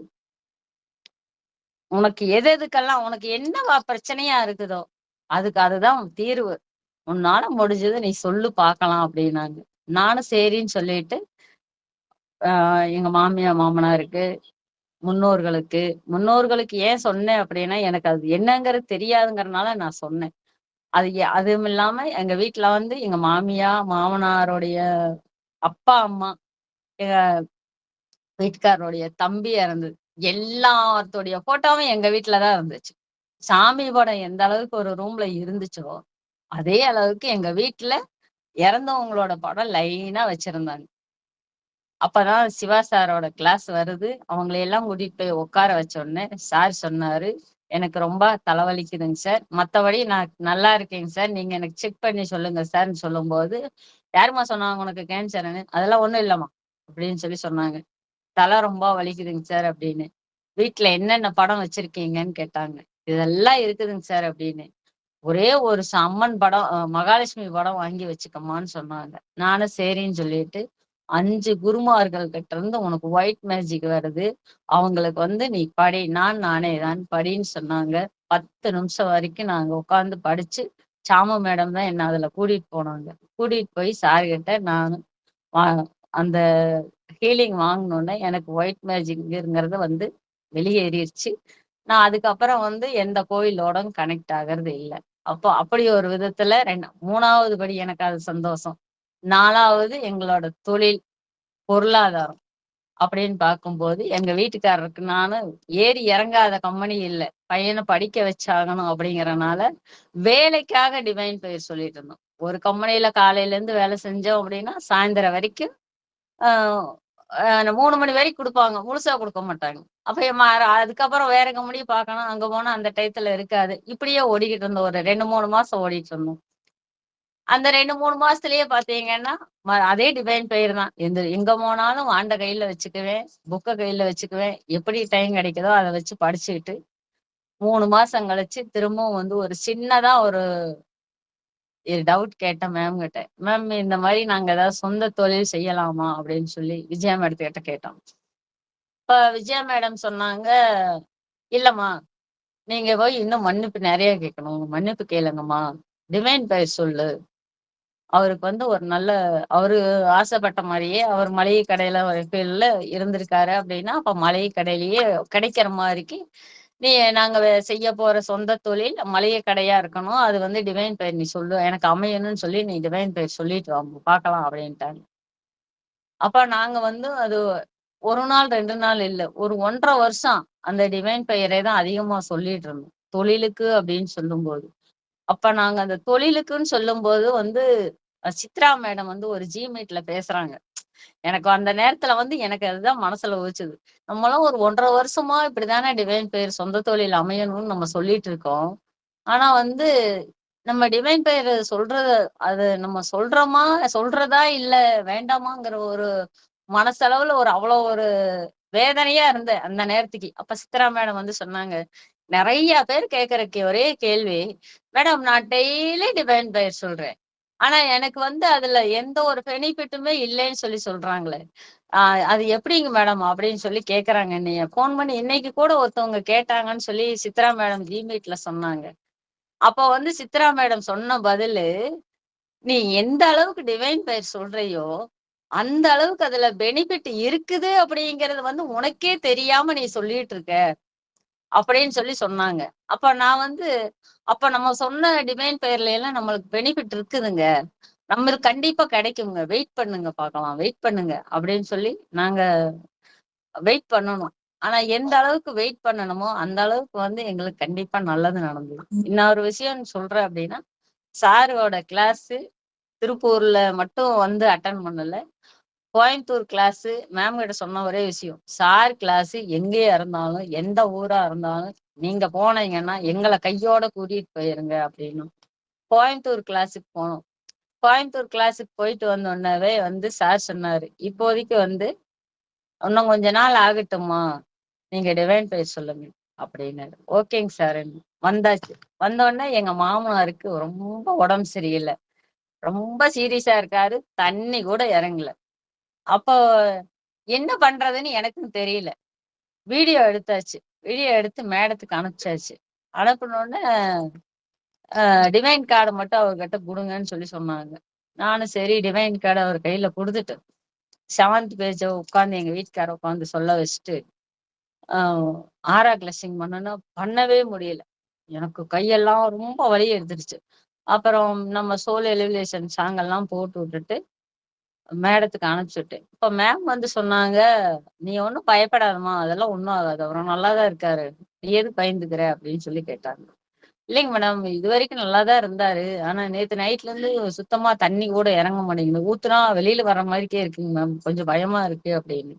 உனக்கு எது எதுக்கெல்லாம் உனக்கு என்னவா பிரச்சனையா இருக்குதோ அதுக்கு அதுதான் தீர்வு. உன்னால முடிஞ்சது நீ சொல்லு பார்க்கலாம் அப்படின்னாங்க. நானும் சரின்னு சொல்லிட்டு ஆஹ் எங்க மாமியா மாமனாருக்கு முன்னோர்களுக்கு முன்னோர்களுக்கு ஏன் சொன்னேன் அப்படின்னா எனக்கு அது என்னங்கிறது தெரியாதுங்கிறனால நான் சொன்னேன். அது அதுவும் இல்லாம எங்க வீட்டுல வந்து எங்க மாமியா மாமனாருடைய அப்பா அம்மா எங்க வீட்டுக்காரருடைய தம்பி இறந்தது. எல்லாத்துடைய போட்டோவும் எங்க வீட்டுலதான் இருந்துச்சு. சாமி படம் எந்த அளவுக்கு ஒரு ரூம்ல இருந்துச்சோ அதே அளவுக்கு எங்க வீட்டுல இறந்தவங்களோட படம் லைனா வச்சிருந்தாங்க. அப்பதான் சிவா சாரோட கிளாஸ் வருது. அவங்களையெல்லாம் கூட்டிட்டு போய் உட்கார வச்சோடனே சார் சொன்னாரு எனக்கு ரொம்ப தலைவலிக்குதுங்க சார். மற்றபடி நான் நல்லா இருக்கேங்க சார். நீங்க எனக்கு செக் பண்ணி சொல்லுங்க சார்ன்னு சொல்லும் போது யாருமா சொன்னாங்க உனக்கு கேன்சர்னு அதெல்லாம் ஒண்ணும் இல்லம்மா அப்படின்னு சொல்லி சொன்னாங்க. தலை ரொம்ப வலிக்குதுங்க சார் அப்படின்னு. வீட்டுல என்னென்ன படம் வச்சிருக்கீங்கன்னு கேட்டாங்க. இதெல்லாம் இருக்குதுங்க சார் அப்படின்னு. ஒரே ஒரு அம்மன் படம் மகாலட்சுமி படம் வாங்கி வச்சுக்கம்மான்னு சொன்னாங்க. நானும் சரின்னு சொல்லிட்டு அஞ்சு குருமார்கள் கிட்ட இருந்து உனக்கு ஒயிட் மேஜிக் வருது. அவங்களுக்கு வந்து நீ படி நான் நானே தான் படின்னு சொன்னாங்க. பத்து நிமிஷம் வரைக்கும் நாங்க உட்காந்து படிச்சு சாம மேடம் தான் என்ன அதுல கூட்டிட்டு போனாங்க. கூட்டிட்டு போய் சார் கிட்ட நான் அந்த ஹீலிங் வாங்கினோடனே எனக்கு ஒயிட் மேஜிக்ங்கிறது வந்து வெளியேறிடுச்சு நான் அதுக்கப்புறம் வந்து எந்த கோயிலோட கனெக்ட் ஆகிறது இல்லை. அப்போ அப்படி ஒரு விதத்துல ரெண்டு மூணாவது படி எனக்கு அது சந்தோஷம். நாலாவது எங்களோட தொழில், பொருளாதாரம் அப்படின்னு பார்க்கும்போது, எங்க வீட்டுக்காரருக்கு நானும் ஏறி இறங்காத கம்பெனி இல்லை பையனை படிக்க வச்சாகணும் அப்படிங்கறனால வேலைக்காக டிவைன் பெயர் சொல்லிட்டு இருந்தோம். ஒரு கம்பெனியில காலையில இருந்து வேலை செஞ்சோம் அப்படின்னா, சாயந்தரம் வரைக்கும் மூணு மணி வரைக்கும் கொடுப்பாங்க முழுசா கொடுக்க மாட்டாங்க. அப்ப அதுக்கப்புறம் வேற கம்பெனியும் பார்க்கணும். அங்க போனா அந்த டயத்துல இருக்காது. இப்படியே ஓடிக்கிட்டு இருந்தோம். ஒரு 2, 3 மாசம் ஓடிட்டு இருந்தோம். அந்த 2, 3 மாசத்துலயே பார்த்தீங்கன்னா, ம அதே டிவைன் பெயர் தான். எந்த எங்க போனாலும் ஆண்ட கையில வச்சுக்குவேன். புக்க கையில வச்சுக்குவேன். எப்படி டைம் கிடைக்குதோ அதை வச்சு படிச்சுக்கிட்டு, மூணு மாசம் கழிச்சு திரும்பவும் வந்து ஒரு சின்னதா ஒரு டவுட் கேட்டேன் மேம் கிட்ட. மேம் இந்த மாதிரி நாங்க ஏதாவது சொந்த தொழில் செய்யலாமா? அப்படின்னு சொல்லி விஜயா மேடத்து கிட்ட கேட்டோம். இப்ப விஜயா மேடம் சொன்னாங்க, இல்லம்மா, நீங்க போய் இன்னும் மன்னிப்பு நிறைய கேட்கணும். மன்னிப்பு கேளுங்கம்மா. டிவைன் பெயர் சொல்லு. அவருக்கு வந்து ஒரு நல்ல அவரு ஆசைப்பட்ட மாதிரியே அவர் மளிகை கடையில ஃபீல்ட்ல இருந்திருக்காரு அப்படின்னா, அப்ப மளிகை கடையிலேயே கிடைக்கிற மாதிரிக்கு நீ நாங்க செய்ய போற சொந்த தொழில் மளிகை கடையா இருக்கணும். அது வந்து டிவைன் பெயர் நீ சொல்லு. எனக்கு அமையணும்னு சொல்லி நீ டிவைன் பெயர் சொல்லிட்டு வா பார்க்கலாம் அப்படின்ட்டாங்க. அப்ப நாங்க வந்து அது ஒரு நாள், ரெண்டு நாள் இல்ல. ஒரு 1 1/2 வருஷம் அந்த டிவைன் பெயரை தான் அதிகமா சொல்லிட்டு இருந்தோம். தொழிலுக்கு அப்படின்னு சொல்லும்போது. அப்ப நாங்க அந்த தொழிலுக்குன்னு சொல்லும் போது வந்து, சித்ரா மேடம் வந்து ஒரு ஜிமீட்ல பேசுறாங்க. எனக்கு அந்த நேரத்துல வந்து எனக்கு அதுதான் மனசுல உதிச்சது. நம்மளும் ஒரு 1 1/2 வருஷமா இப்படித்தானே டிவைன் பெயர் சொந்த தொழில் அமையணும்னு நம்ம சொல்லிட்டு இருக்கோம். ஆனா வந்து, நம்ம டிவைன் பெயர் சொல்றது அது நம்ம சொல்றோமா, சொல்றதா இல்ல வேண்டாமாங்கிற ஒரு மனசளவுல ஒரு அவ்வளோ ஒரு வேதனையா இருந்த அந்த நேரத்துக்கு. அப்ப சித்ரா மேடம் வந்து சொன்னாங்க, நிறைய பேர் கேட்கிற ஒரே கேள்வி, மேடம் நான் டெய்லி டிவைன் பெயர் சொல்றேன். ஆனா எனக்கு வந்து அதுல எந்த ஒரு பெனிஃபிட்டுமே இல்லைன்னு சொல்லி சொல்றாங்களே. ஆஹ் அது எப்படிங்க மேடம்?" அப்படின்னு சொல்லி கேக்குறாங்க என்னைய. போன் பண்ணி இன்னைக்கு கூட ஒருத்தவங்க கேட்டாங்கன்னு சொல்லி சித்ரா மேடம் ஜிமீட்ல சொன்னாங்க. அப்ப வந்து சித்ரா மேடம் சொன்ன பதிலு, "நீ எந்த அளவுக்கு டிவைன் பெயர் சொல்றியோ, அந்த அளவுக்கு அதுல பெனிஃபிட் இருக்குது அப்படிங்கறது வந்து உனக்கே தெரியாம நீ சொல்லிட்டு இருக்க." அப்படின்னு சொல்லி சொன்னாங்க. அப்ப நான் வந்து, அப்ப நம்ம சொன்ன டிமைன் பெயர்ல எல்லாம் நம்மளுக்கு பெனிஃபிட் இருக்குதுங்க. நம்மளுக்கு கண்டிப்பா கிடைக்குங்க. வெயிட் பண்ணுங்க பார்க்கலாம். வெயிட் பண்ணுங்க அப்படின்னு சொல்லி நாங்க வெயிட் பண்ணணும். ஆனா எந்த அளவுக்கு வெயிட் பண்ணணுமோ, அந்த அளவுக்கு வந்து எங்களுக்கு கண்டிப்பா நல்லது நடந்தது. இன்னொரு விஷயம் சொல்றேன் அப்படின்னா, சாரோட கிளாஸ் திருப்பூர்ல மட்டும் வந்து அட்டன் பண்ணல. கோயம்புத்தூர் கிளாஸு மேம் கிட்ட சொன்ன ஒரே விஷயம். சார் கிளாஸ் எங்கேயா இருந்தாலும், எந்த ஊரா இருந்தாலும், நீங்க போனீங்கன்னா எங்களை கையோட கூட்டிட்டு போயிருங்க அப்படின்னு. கோயம்புத்தூர் கிளாஸுக்கு போனோம். கோயம்புத்தூர் கிளாஸுக்கு போயிட்டு வந்தோடனவே வந்து சார் சொன்னாரு, "இப்போதைக்கு வந்து இன்னும் கொஞ்ச நாள் ஆகட்டுமா நீங்க டிவைன் பேர் சொல்லுங்க." அப்படின்னாரு. ஓகேங்க சார் வந்தாச்சு. வந்தோடனே எங்க மாமனாருக்கு ரொம்ப உடம்பு சரியில்லை ரொம்ப சீரியஸா இருக்காரு. தண்ணி கூட இறங்கல. அப்போ என்ன பண்றதுன்னு எனக்கும் தெரியல. வீடியோ எடுத்தாச்சு. வீடியோ எடுத்து மேடத்துக்கு அனுப்பிச்சாச்சு. அனுப்பினோடனே டிவைன் கார்டை மட்டும் அவர்கிட்ட குடுங்கன்னு சொல்லி சொன்னாங்க. நானும் சரி டிவைன் கார்டு அவர் கையில குடுத்துட்டு, செவன்த் பேஜ உட்கார்ந்து எங்க வீட்டுக்கார உட்காந்து சொல்ல வச்சுட்டு, ஆறா 6 கிளஸிங் பண்ணனா பண்ணவே முடியல. எனக்கு கையெல்லாம் ரொம்ப வலி எடுத்துருச்சு. அப்புறம் நம்ம சோல் எலிவிலேஷன் சாங் எல்லாம் போட்டு விட்டுட்டு, மேடத்துக்கு அனுப்பிச்சுட்டேன். இப்ப மேம் வந்து சொன்னாங்க, "நீ ஒண்ணும் பயப்படாதம்மா. அதெல்லாம் ஒண்ணும் ஆகாது. அவரு நல்லாதான் இருக்காரு. நீ எது பயந்துக்கிற?" அப்படின்னு சொல்லி கேட்டாங்க. இல்லைங்க மேடம். இதுவரைக்கும் நல்லா தான் இருந்தாரு. ஆனா நேத்து நைட்ல இருந்து சுத்தமா தண்ணி கூட இறங்க மாட்டேங்குது. ஊத்துனா வெளியில வர்ற மாதிரிக்கே இருக்குங்க மேம். கொஞ்சம் பயமா இருக்கு அப்படின்னு.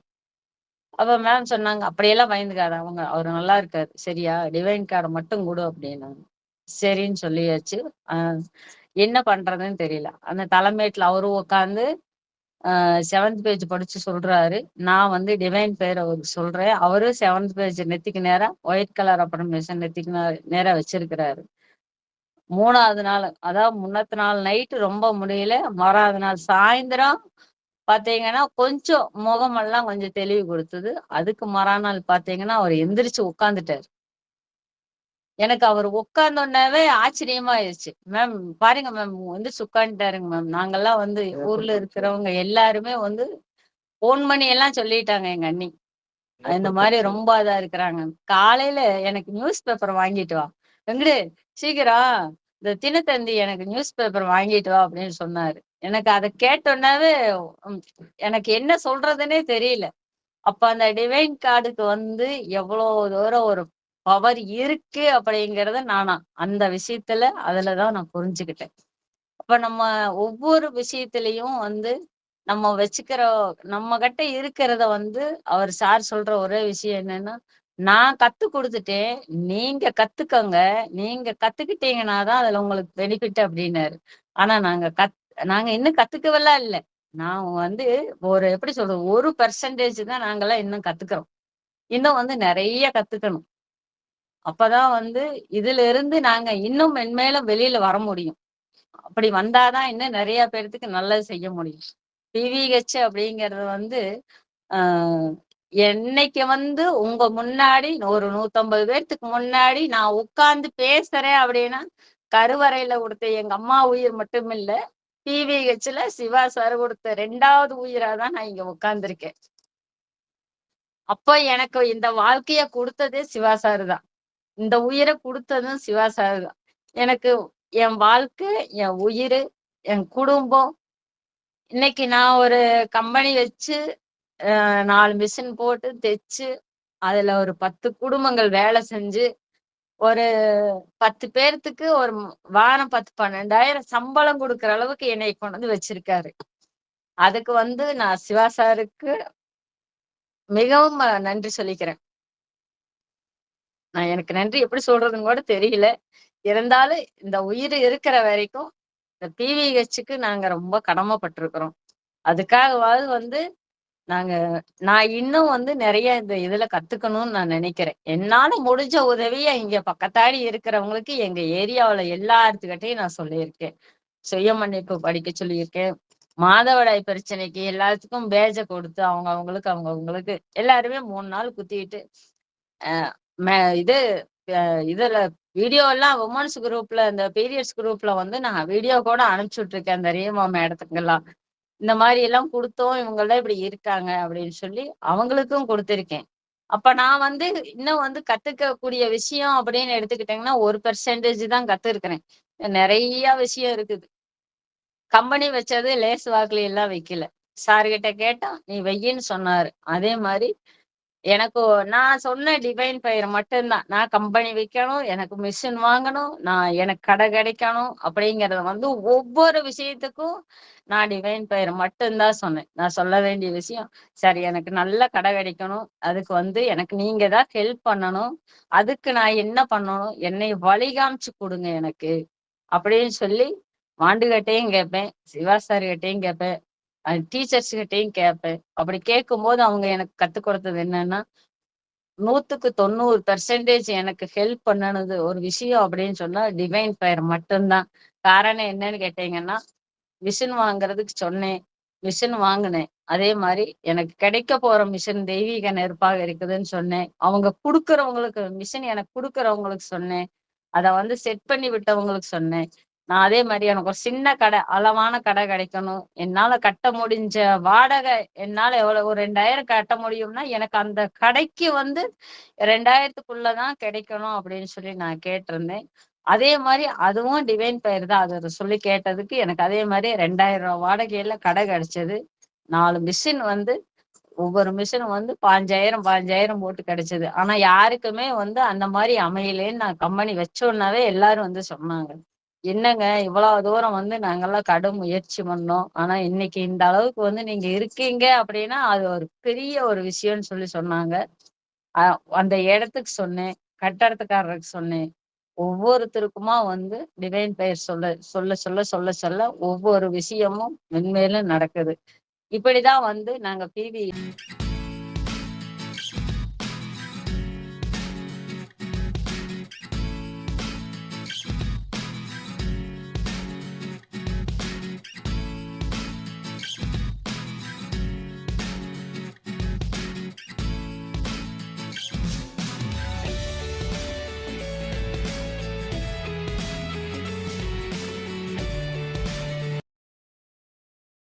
அப்ப மேம் சொன்னாங்க, "அப்படியெல்லாம் பயந்துக்காத. அவங்க அவரு நல்லா இருக்காரு. சரியா? டிவைன் கார்ட மட்டும் குடு" அப்படின்னாங்க. சரின்னு சொல்லியாச்சு. ஆஹ் என்ன பண்றதுன்னு தெரியல. அந்த தலைமேட்ல அவரும் உட்கார்ந்து செவன்த் பேஜ் படிச்சு சொல்றாரு. நான் வந்து டிவைன் பெயர் அவருக்கு சொல்றேன். அவரு செவன்த் பேஜ் நெத்திக்கு நேரா ஒயிட் கலர் அஃபர்மேஷன் நெத்திக்கு நே நேரா வச்சிருக்கிறாரு. மூணாவது நாள், அதாவது முன்னத்து நாள் நைட்டு ரொம்ப முடியல. மறாவது நாள் சாயந்தரம் பாத்தீங்கன்னா கொஞ்சம் முகமெல்லாம் கொஞ்சம் தெளிவு கொடுத்தது அதுக்கு மறாநாள் பாத்தீங்கன்னா அவர் எந்திரிச்சு உட்காந்துட்டாரு எனக்கு அவரு உட்கார்ந்தோனவே ஆச்சரியமா ஆயிருச்சு. மேம் பாருங்க மேம் எந்திரிச்சு உட்கார்ந்துட்டாருங்க மேம். நாங்கலாம் வந்து ஊர்ல இருக்கிறவங்க எல்லாருமே வந்து ஃபோன் பண்ணி எல்லாம் சொல்லிட்டாங்க எங்க அண்ணி. இந்த மாரி ரொம்ப இதா இருக்கிறாங்க. காலையில எனக்கு நியூஸ் பேப்பர் வாங்கிட்டு வா. வெங்கடு சீக்கிரம் இந்த தினத்தந்தி எனக்கு நியூஸ் பேப்பர் வாங்கிட்டு வா அப்படின்னு சொன்னாரு. எனக்கு அத கேட்டோன்னாவே எனக்கு என்ன சொல்றதுன்னே தெரியல அப்ப அந்த டிவைன் கார்டுக்கு வந்து எவ்வளவு தூரம் ஒரு பவர் இருக்கு அப்படிங்கிறத நானா. அந்த விஷயத்துல அதுலதான் நான் புரிஞ்சுக்கிட்டேன். அப்ப நம்ம ஒவ்வொரு விஷயத்திலையும் வந்து நம்ம வச்சுக்கிற நம்ம கிட்ட இருக்கிறத வந்து அவர் சார் சொல்ற ஒரே விஷயம் என்னன்னா நான் கத்து கொடுத்துட்டேன் நீங்க கத்துக்கோங்க நீங்க கத்துக்கிட்டீங்கன்னா தான் அதுல உங்களுக்கு பெனிஃபிட் அப்படின்னாரு. ஆனா நாங்க கத் நாங்க இன்னும் கத்துக்கவெல்லாம் இல்லை. நான் வந்து ஒரு எப்படி சொல்றது ஒரு பெர்சன்டேஜ் தான் நாங்கெல்லாம் இன்னும் கத்துக்கிறோம். இன்னும் வந்து நிறைய கத்துக்கணும். அப்பதான் வந்து இதுல இருந்து நாங்க இன்னும் மென்மேலும் வெளியில வர முடியும். அப்படி வந்தாதான் இன்னும் நிறைய பேர்த்துக்கு நல்லது செய்ய முடியும். பிவிஹெச் அப்படிங்கறது வந்து ஆஹ் என்னைக்கு வந்து உங்க முன்னாடி ஒரு நூத்தம்பது பேர்த்துக்கு முன்னாடி நான் உட்கார்ந்து பேசுறேன் அப்படின்னா கருவறையில கொடுத்த எங்க அம்மா உயிர் மட்டும் இல்ல பிவிஹெச்ல சிவா சார் கொடுத்த ரெண்டாவது உயிரா தான் நான் இங்க உட்கார்ந்துருக்கேன். அப்ப எனக்கு இந்த வாழ்க்கைய கொடுத்ததே சிவா சார் தான். இந்த உயிரை கொடுத்ததும் சிவா சார் தான். எனக்கு என் வாழ்க்கை என் உயிர் என் குடும்பம். இன்னைக்கு நான் ஒரு கம்பெனி வச்சு நாலு மிஷின் போட்டு தைச்சு அதுல ஒரு பத்து குடும்பங்கள் வேலை செஞ்சு ஒரு பத்து பேர்த்துக்கு ஒரு வாரம் பத்து பன்னெண்டாயிரம் சம்பளம் கொடுக்குற அளவுக்கு என்னை கொண்டு வந்து வச்சிருக்காரு. அதுக்கு வந்து நான் சிவா சாருக்கு மிகவும் நன்றி சொல்லிக்கிறேன். நான் எனக்கு நன்றி. எப்படி சொல்றதுன்னு கூட தெரியல. இருந்தாலும் இந்த உயிர் இருக்கிற வரைக்கும் இந்த பிவிஹெச்சுக்கு நாங்க ரொம்ப கடமைப்பட்டிருக்கிறோம். அதுக்காகவாவது வந்து நாங்க நான் இன்னும் வந்து நிறைய இந்த இதுல கத்துக்கணும்னு நான் நினைக்கிறேன். என்னால முடிஞ்ச உதவிய இங்க பக்கத்தாடி இருக்கிறவங்களுக்கு எங்க ஏரியாவில எல்லாத்துக்கிட்டையும் நான் சொல்லியிருக்கேன். சுய மன்னிப்பு படிக்க சொல்லியிருக்கேன். மாதவிடாய் பிரச்சனைக்கு எல்லாத்துக்கும் பேஜ கொடுத்து அவங்க அவங்களுக்கு அவங்க அவங்களுக்கு எல்லாருமே மூணு நாள் குத்திட்டு இது இதுல வீடியோ எல்லாம் உமன்ஸ் குரூப்ல இந்த பீரியட்ஸ் குரூப்ல வந்து நான் வீடியோ கூட அனுப்பிச்சுட்டு இருக்கேன் அந்த ரீமா மேடத்துக்கெல்லாம். இந்த மாதிரி எல்லாம் கொடுத்தோம் இவங்கெல்லாம் இப்படி இருக்காங்க அப்படின்னு சொல்லி அவங்களுக்கும் கொடுத்துருக்கேன். அப்ப நான் வந்து இன்னும் வந்து கத்துக்க கூடிய விஷயம் அப்படின்னு எடுத்துக்கிட்டீங்கன்னா ஒரு பெர்சன்டேஜ் தான் கத்துருக்கிறேன். நிறைய விஷயம் இருக்குது. கம்பெனி வச்சது லேஸ் வாக்குல எல்லாம் வைக்கல. சார்கிட்ட கேட்டா நீ வெய்யின்னு சொன்னாரு. அதே மாதிரி எனக்கு நான் சொன்ன டிவைன் பயிர் மட்டும்தான். நான் கம்பெனி வைக்கணும் எனக்கு மிஷின் வாங்கணும் நான் எனக்கு கடை கிடைக்கணும் அப்படிங்கறத வந்து ஒவ்வொரு விஷயத்துக்கும் நான் டிவைன் பயிர் மட்டும்தான் சொன்னேன். நான் சொல்ல வேண்டிய விஷயம் சரி எனக்கு நல்ல கடை கிடைக்கணும் அதுக்கு வந்து எனக்கு நீங்க தான் ஹெல்ப் பண்ணணும் அதுக்கு நான் என்ன பண்ணணும் என்னை வழிகாமிச்சு கொடுங்க எனக்கு அப்படின்னு சொல்லி மாண்டுகிட்டையும் கேட்பேன் சிவா சார் கிட்டையும் கேட்பேன். டீச்சர்ஸ் கிட்டையும் கேட்பேன் அப்படி கேட்கும் போது அவங்க எனக்கு கத்துக் கொடுத்தது என்னன்னா நூத்துக்கு தொண்ணூறு பெர்சன்டேஜ் எனக்கு ஹெல்ப் பண்ணனது ஒரு விஷயம் அப்படின்னு சொன்னா டிவைன் ஃபயர் மட்டும்தான். காரணம் என்னன்னு கேட்டீங்கன்னா மிஷின் வாங்குறதுக்கு சொன்னேன். மிஷின் வாங்கினேன். அதே மாதிரி எனக்கு கிடைக்க போற மிஷின் தெய்வீக நெருப்பாக இருக்குதுன்னு சொன்னேன். அவங்க கொடுக்குறவங்களுக்கு மிஷின் எனக்கு கொடுக்குறவங்களுக்கு சொன்னேன். அதை வந்து செட் பண்ணி விட்டவங்களுக்கு சொன்னேன். நான் அதே மாதிரி எனக்கு ஒரு சின்ன கடை அளவான கடை கிடைக்கணும். என்னால கட்ட முடிஞ்ச வாடகை என்னால எவ்வளவு ஒரு ரெண்டாயிரம் கட்ட முடியும்னா எனக்கு அந்த கடைக்கு வந்து ரெண்டாயிரத்துக்குள்ளதான் கிடைக்கணும் அப்படின்னு சொல்லி நான் கேட்டிருந்தேன். அதே மாதிரி அதுவும் டிவைன் பெயர் தான். அதை சொல்லி கேட்டதுக்கு எனக்கு அதே மாதிரி ரெண்டாயிரம் ரூபா வாடகையில கடை கிடைச்சது. நாலு மிஷின் வந்து ஒவ்வொரு மிஷினும் வந்து பாஞ்சாயிரம் பாஞ்சாயிரம் போட்டு கிடைச்சது. ஆனா யாருக்குமே வந்து அந்த மாதிரி அமையலேன்னு நான் கம்பெனி வச்சோன்னாவே எல்லாரும் வந்து சொன்னாங்க. என்னங்க இவ்வளவு தூரம் வந்து நாங்கெல்லாம் கடும் முயற்சி பண்ணோம். ஆனா இன்னைக்கு இந்த அளவுக்கு வந்து நீங்க இருக்கீங்க அப்படின்னா அது ஒரு பெரிய ஒரு விஷயம்னு சொல்லி சொன்னாங்க. அந்த இடத்துக்கு சொன்னேன் கட்டடத்துக்காரருக்கு சொன்னேன். ஒவ்வொருத்தருக்குமா வந்து டிவைன் பெயர் சொல்ல சொல்ல சொல்ல சொல்ல சொல்ல ஒவ்வொரு விஷயமும் மென்மேலும் நடக்குது. இப்படிதான் வந்து நாங்க பிவி